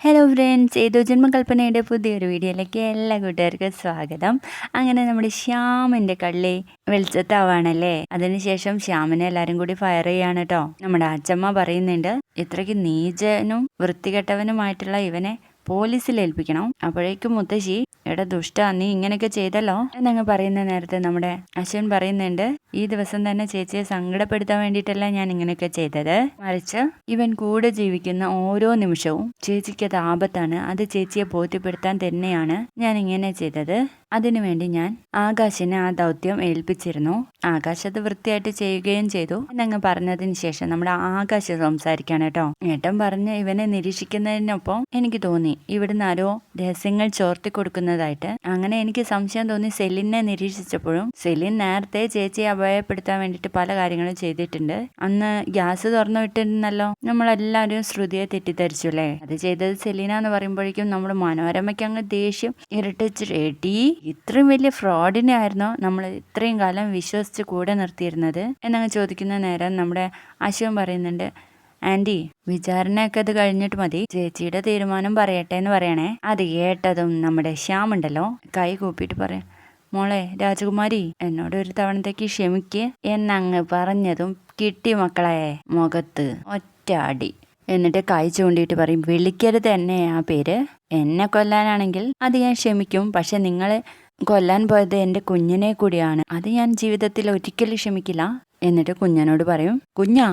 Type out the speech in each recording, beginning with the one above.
Hello friends ഏതോ ജന്മകൽപ്പനയുടെ പുതിയൊരു വീഡിയോയിലേക്ക് എല്ലാ കൂട്ടുകാർക്കും സ്വാഗതം. അങ്ങനെ നമ്മുടെ ശ്യാമിന്റെ കള്ളി വെളിച്ചത്താവാണല്ലേ? അതിനുശേഷം ശ്യാമിനെ എല്ലാവരും കൂടി ഫയർ ചെയ്യാണ് കേട്ടോ നമ്മുടെ അച്ചമ്മ പറയുന്നുണ്ട് ഇത്രയ്ക്ക് നീചനും വൃത്തികെട്ടവനുമായിട്ടുള്ള ഇവനെ പോലീസിൽ ഏൽപ്പിക്കണം. അപ്പോഴേക്കും മുത്തശ്ശി എടാ ദുഷ്ട നീ ഇങ്ങനെയൊക്കെ ചെയ്തല്ലോ? എന്നങ്ങ് പറയുന്ന നേരത്തെ നമ്മുടെ അശ്വൻ പറയുന്നുണ്ട് ഈ ദിവസം തന്നെ ചേച്ചിയെ സങ്കടപ്പെടുത്താൻ വേണ്ടിയിട്ടല്ല ഞാൻ ഇങ്ങനെയൊക്കെ ചെയ്തത്? മറിച്ച് ഇവൻ കൂടെ ജീവിക്കുന്ന ഓരോ നിമിഷവും ചേച്ചിക്ക് അത് ആപത്താണ് അത് ചേച്ചിയെ ബോധ്യപ്പെടുത്താൻ തന്നെയാണ് ഞാൻ ഇങ്ങനെ ചെയ്തത്. അതിനുവേണ്ടി ഞാൻ ആകാശിനെ ആ ദൗത്യം ഏൽപ്പിച്ചിരുന്നു. ആകാശ് അത് വൃത്തിയായിട്ട് ചെയ്യുകയും ചെയ്തു. എന്നങ്ങ് പറഞ്ഞതിന് ശേഷം നമ്മുടെ ആകാശ് സംസാരിക്കാണ് കേട്ടോ. ഏട്ടൻ പറഞ്ഞ് ഇവനെ നിരീക്ഷിക്കുന്നതിനൊപ്പം എനിക്ക് തോന്നി ഇവിടുന്ന് ആരോ രഹസ്യങ്ങൾ ചോർത്തി കൊടുക്കുന്നതായിട്ട്. അങ്ങനെ എനിക്ക് സംശയം തോന്നി സെലിനെ നിരീക്ഷിച്ചപ്പോഴും. സെലിൻ നേരത്തെ ചേച്ചിയെ അഭയപ്പെടുത്താൻ വേണ്ടിയിട്ട് പല കാര്യങ്ങളും ചെയ്തിട്ടുണ്ട്. അന്ന് ഗ്യാസ് തുറന്നു വിട്ടിരുന്നല്ലോ. നമ്മളെല്ലാവരും ശ്രുതിയെ തെറ്റിദ്ധരിച്ചു അല്ലേ അത് ചെയ്തത് സെലീന എന്ന് പറയുമ്പോഴേക്കും നമ്മുടെ മനോരമയ്ക്ക് അങ്ങ് ദേഷ്യം ഇരട്ടിച്ച് റെഡി ഇത്രയും വലിയ ഫ്രോഡിനെ ആയിരുന്നോ നമ്മൾ ഇത്രയും കാലം വിശ്വസിച്ച് കൂടെ നിർത്തിയിരുന്നത്. എന്നങ്ങ് ചോദിക്കുന്ന നേരം നമ്മുടെ അശ്വൻ പറയുന്നുണ്ട് ആന്റി വിചാരണയൊക്കെ അത് കഴിഞ്ഞിട്ട് മതി. ചേച്ചിയുടെ തീരുമാനം പറയട്ടെ എന്ന് പറയണേ. അത് കേട്ടതും നമ്മുടെ ശ്യാമുണ്ടല്ലോ കൈ കൂപ്പിയിട്ട് പറയാം മോളെ രാജകുമാരി എന്നോട് ഒരു തവണത്തേക്ക് ക്ഷമിക്ക് എന്നങ്ങ് പറഞ്ഞതും കിട്ടി മക്കളെ മുഖത്ത് ഒറ്റ അടി. എന്നിട്ട് കൈ ചൂണ്ടിയിട്ട് പറയും വിളിക്കരുത് എന്നെ ആ പേര്. എന്നെ കൊല്ലാനാണെങ്കിൽ അത് ഞാൻ ക്ഷമിക്കും. പക്ഷെ നിങ്ങൾ കൊല്ലാൻ പോയത് എന്റെ കുഞ്ഞിനെ കൂടിയാണ്. അത് ഞാൻ ജീവിതത്തിൽ ഒരിക്കലും ക്ഷമിക്കില്ല. എന്നിട്ട് കുഞ്ഞനോട് പറയും കുഞ്ഞാ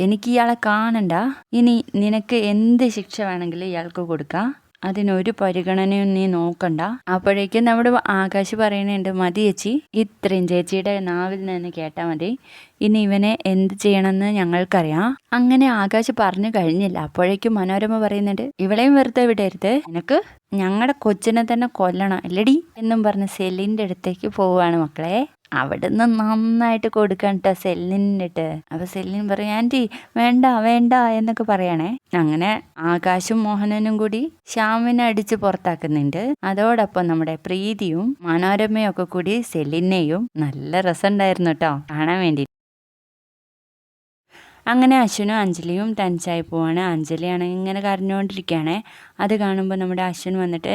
എനിക്ക് ഇയാളെ കാണണ്ട. ഇനി നിനക്ക് എന്ത് ശിക്ഷ വേണമെങ്കിലും ഇയാൾക്ക് കൊടുക്കാം. അതിനൊരു പരിഗണനയും നീ നോക്കണ്ട. അപ്പോഴേക്കും നമ്മുടെ ആകാശ് പറയുന്നുണ്ട് മതി ചേച്ചി ഇത്രയും ചേച്ചിയുടെ നാവിൽ നിന്ന് കേട്ടാൽ മതി. ഇനി ഇവനെ എന്ത് ചെയ്യണമെന്ന് ഞങ്ങൾക്കറിയാം. അങ്ങനെ ആകാശ് പറഞ്ഞു കഴിഞ്ഞില്ല. അപ്പോഴേക്കും മനോരമ പറയുന്നുണ്ട് ഇവളെയും വെറുതെ വിടരുത്. നിനക്ക് ഞങ്ങളുടെ കൊച്ചിനെ തന്നെ കൊല്ലണം അല്ലടി? എന്നും പറഞ്ഞ് സെലിന്റെ അടുത്തേക്ക് പോവുകയാണ് മക്കളെ. അവിടുന്ന് നന്നായിട്ട് കൊടുക്കാൻ കേട്ടോ സെല്ലിനിട്ട് അപ്പൊ സെല്ലിൻ പറയും ആന്റി വേണ്ട വേണ്ട എന്നൊക്കെ പറയണേ. അങ്ങനെ ആകാശും മോഹനനും കൂടി ശ്യാമിനെ അടിച്ച് പുറത്താക്കുന്നുണ്ട്. അതോടൊപ്പം നമ്മുടെ പ്രീതിയും മനോരമയും ഒക്കെ കൂടി സെല്ലിനെയും നല്ല രസമുണ്ടായിരുന്നു കേട്ടോ കാണാൻ വേണ്ടി അങ്ങനെ അശ്വനും അഞ്ജലിയും ടെൻസായി പോവാണ്. അഞ്ജലിയാണ് ഇങ്ങനെ കരഞ്ഞുകൊണ്ടിരിക്കുകയാണ്. അത് കാണുമ്പോൾ നമ്മുടെ അശ്വൻ വന്നിട്ട്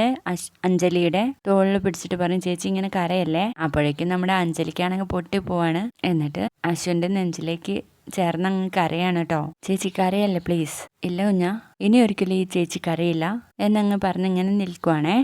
അഞ്ജലിയുടെ തോളിൽ പിടിച്ചിട്ട് പറയും ചേച്ചി ഇങ്ങനെ കരയല്ലേ? അപ്പോഴേക്കും നമ്മുടെ അഞ്ജലിക്കാണെങ്കിൽ പൊട്ടി പോവാണ്. എന്നിട്ട് അശ്വന്റെ നെഞ്ചിലേക്ക് ചേർന്ന് അങ്ങ് കരയാണ് കേട്ടോ ചേച്ചി കരയല്ലേ പ്ലീസ്? ഇല്ല കുഞ്ഞ. ഇനി ഒരിക്കലും ഈ ചേച്ചി കരയില്ല. എന്നങ്ങ് പറഞ്ഞ് ഇങ്ങനെ നിൽക്കുവാണേ.